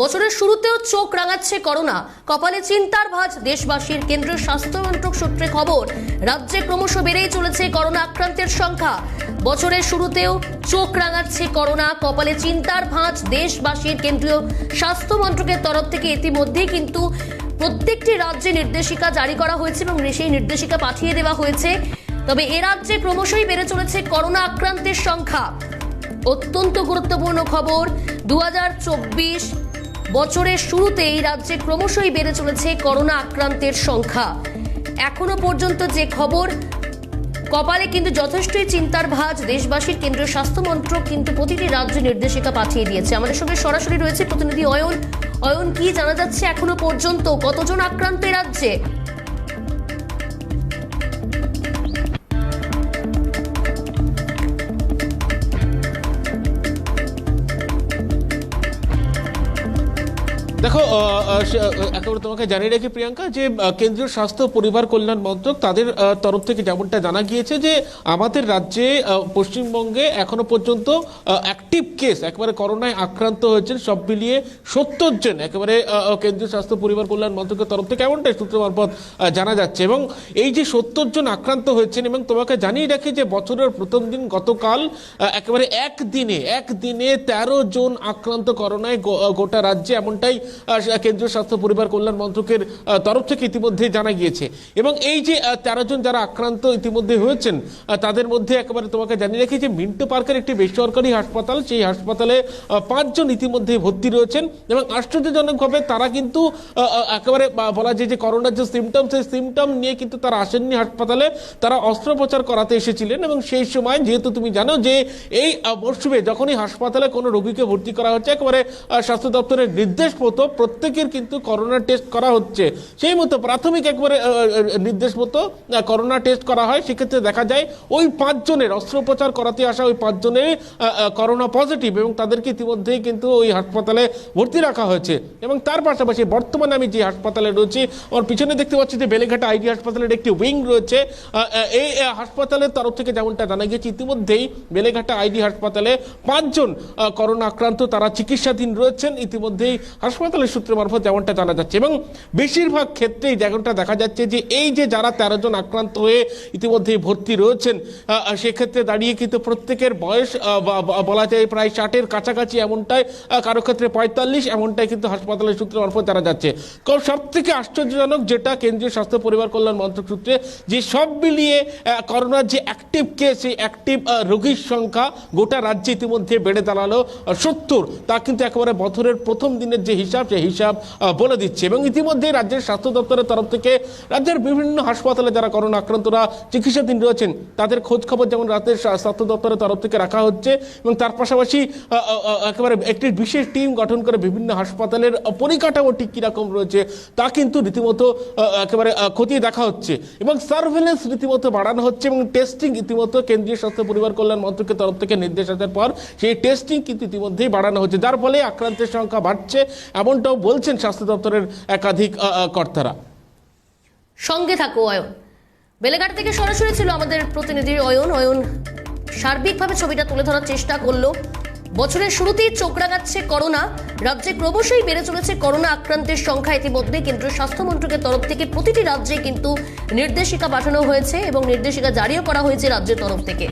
বছরের শুরুতেও চোখ রাঙাচ্ছে করোনা। কপালে চিন্তার ভাঁজ, দেশবাসীর কেন্দ্রীয় স্বাস্থ্য মন্ত্রক সূত্রে খবর, রাজ্যে ক্রমশ বেড়েই চলেছে করোনা আক্রান্তের সংখ্যা। বছরের শুরুতেও চোখ রাঙাচ্ছে করোনা, কপালে চিন্তার ভাঁজ, দেশবাসীর কেন্দ্রীয় স্বাস্থ্য মন্ত্রকের তরফ থেকে ইতিমধ্যেই কিন্তু প্রত্যেকটি রাজ্যে নির্দেশিকা জারি করা হয়েছে এবং সেই নির্দেশিকা পাঠিয়ে দেওয়া হয়েছে। তবে এ রাজ্যে ক্রমশই বেড়ে চলেছে করোনা আক্রান্তের সংখ্যা। অত্যন্ত গুরুত্বপূর্ণ খবর, দু হাজার চব্বিশ বছরের শুরুতে এই রাজ্যে ক্রমশই বেড়ে চলেছে করোনা আক্রান্তের সংখ্যা। এখনও পর্যন্ত যে খবর, কপালে কিন্তু যথেষ্টই চিন্তার ভাজ। দেশবাসীর কেন্দ্রীয় স্বাস্থ্যমন্ত্রক কিন্তু প্রতিটি রাজ্য নির্দেশিকা পাঠিয়ে দিয়েছে। আমাদের সঙ্গে সরাসরি রয়েছে প্রতিনিধি অয়ন। অয়ন, কি জানা যাচ্ছে এখনও পর্যন্ত? কতজন আক্রান্ত রাজ্যে? দেখো একেবারে তোমাকে জানিয়ে রাখি প্রিয়াঙ্কা, যে কেন্দ্রীয় স্বাস্থ্য পরিবার কল্যাণ মন্ত্রক তাদের তরফ থেকে যেমনটা জানা গিয়েছে যে, আমাদের রাজ্যে পশ্চিমবঙ্গে এখনও পর্যন্ত অ্যাক্টিভ কেস একেবারে করোনায় আক্রান্ত হয়েছেন সব মিলিয়ে সত্তর জন, একেবারে কেন্দ্রীয় স্বাস্থ্য পরিবার কল্যাণ মন্ত্রকের তরফ থেকে এমনটাই সূত্র মারফত জানা যাচ্ছে। এবং এই যে সত্তর জন আক্রান্ত হয়েছেন, এবং তোমাকে জানিয়ে রাখি যে, বছরের প্রথম দিন গতকাল একেবারে একদিনে একদিনে তেরো জন আক্রান্ত করোনায় গোটা রাজ্যে, এমনটাই কেন্দ্রীয় স্বাস্থ্য পরিবার কল্যাণ মন্ত্রকের তরফ থেকে ইতিমধ্যে জানা গিয়েছে। এবং এই যে তেরো জন যারা আক্রান্ত ইতিমধ্যে হয়েছেন তাদের মধ্যে একেবারে তোমাকে জানিয়ে রাখি যে মিন্টো পার্কের একটি বেসরকারি হাসপাতাল, সেই হাসপাতালে পাঁচজন ইতিমধ্যে ভর্তি রয়েছেন এবং আশ্চর্যজনকভাবে তারা কিন্তু একেবারে বলা যায় যে করোনার যে সিমটম সেই সিমটম নিয়ে কিন্তু তারা আসেননি হাসপাতালে। তারা অস্ত্রোপচার করাতে এসেছিলেন এবং সেই সময় যেহেতু তুমি জানো যে এই মরশুমে যখনই হাসপাতালে কোনো রোগীকে ভর্তি করা হচ্ছে, একেবারে স্বাস্থ্য দপ্তরের নির্দেশ মতো প্রত্যেকের কিন্তু করোনা টেস্ট করা হচ্ছে। সেই মতো প্রাথমিক একবারে নির্দেশ মতো করোনা টেস্ট করা হয়। সেক্ষেত্রে দেখা যায় ওই পাঁচজনের অস্ত্রোপচার করাতে আসা ওই পাঁচজনের করোনা পজিটিভ এবং তাদেরকে ইতিমধ্যেই কিন্তু ওই হাসপাতালে ভর্তি রাখা হয়েছে। এবং তার পাশাপাশি বর্তমানে আমি যে হাসপাতালে রয়েছি আমার পিছনে দেখতে পাচ্ছি যে বেলেঘাটা আইডি হাসপাতালের একটি উইং রয়েছে। এই হাসপাতালের তরফ থেকে যেমনটা জানা গিয়েছে, ইতিমধ্যেই বেলেঘাটা আইডি হাসপাতালে পাঁচজন করোনা আক্রান্ত তারা চিকিৎসাধীন রয়েছেন। ইতিমধ্যেই হাসপাতালের সূত্র মারফত যেমনটা জানা যাচ্ছে। এবং বেশিরভাগ ক্ষেত্রেই যেমনটা দেখা যাচ্ছে যে এই যে যারা তেরো জন আক্রান্ত হয়ে ইতিমধ্যে ভর্তি রয়েছেন সেক্ষেত্রে দাঁড়িয়ে কিন্তু প্রত্যেকের বয়স বলা যায় প্রায় ষাটের কাছাকাছি এমনটাই কারও ক্ষেত্রে পঁয়তাল্লিশ, এমনটাই কিন্তু হাসপাতালের সূত্র মারফত জানা যাচ্ছে। সব থেকে আশ্চর্যজনক যেটা কেন্দ্রীয় স্বাস্থ্য পরিবার কল্যাণ মন্ত্রক সূত্রে যে সব মিলিয়ে করোনার যে অ্যাক্টিভ কেস সেই অ্যাক্টিভ রোগীর সংখ্যা গোটা রাজ্যে ইতিমধ্যে বেড়ে দাঁড়াল সত্তর। তা কিন্তু একেবারে বছরের প্রথম দিনের যে হিসাব সেই হিসাব বলে দিচ্ছে। এবং ইতিমধ্যে রাজ্যের স্বাস্থ্য দপ্তরের তরফ থেকে রাজ্যের বিভিন্ন হাসপাতালে যারা করোনা আক্রান্তরা চিকিৎসাধীন রয়েছেন, তাদের খোঁজ খবর যেমন রাজ্যের স্বাস্থ্য দপ্তরের তরফ থেকে রাখা হচ্ছে এবং তার পাশাপাশি একেবারে একটি বিশেষ টিম গঠন করে বিভিন্ন হাসপাতালের পরিকাঠামো ঠিক কীরকম রয়েছে, তা কিন্তু রীতিমতো একেবারে খতিয়ে দেখা হচ্ছে। এবং সার্ভেলেন্স রীতিমতো বাড়ানো হচ্ছে এবং টেস্টিং ইতিমধ্যে কেন্দ্রীয় স্বাস্থ্য পরিবার কল্যাণ মন্ত্রকের তরফ থেকে নির্দেশ আসার পর সেই টেস্টিং কিন্তু ইতিমধ্যেই বাড়ানো হচ্ছে, যার ফলে আক্রান্তের সংখ্যা বাড়ছে এমনটাও বলছেন স্বাস্থ্য দপ্তরের একাধিক কর্তারা। সঙ্গে থাকো, অয়ন। বেলেঘাট থেকে সরাসরি ছিল আমাদের প্রতিনিধি অয়ন। অয়ন, সার্বিকভাবে ছবিটা তুলে ধরার চেষ্টা করল। বছরের শুরুতেই চোখ রাগাচ্ছে করোনা। রাজ্যে ক্রমশই বেড়ে চলেছে করোনা আক্রান্তের সংখ্যা ইতিমধ্যে। কেন্দ্রীয় স্বাস্থ্যমন্ত্রকের তরফ থেকে প্রতিটি রাজ্যে কিন্তু নির্দেশিকা পাঠানো হয়েছে এবং নির্দেশিকা জারিও করা হয়েছে রাজ্যের তরফ থেকে।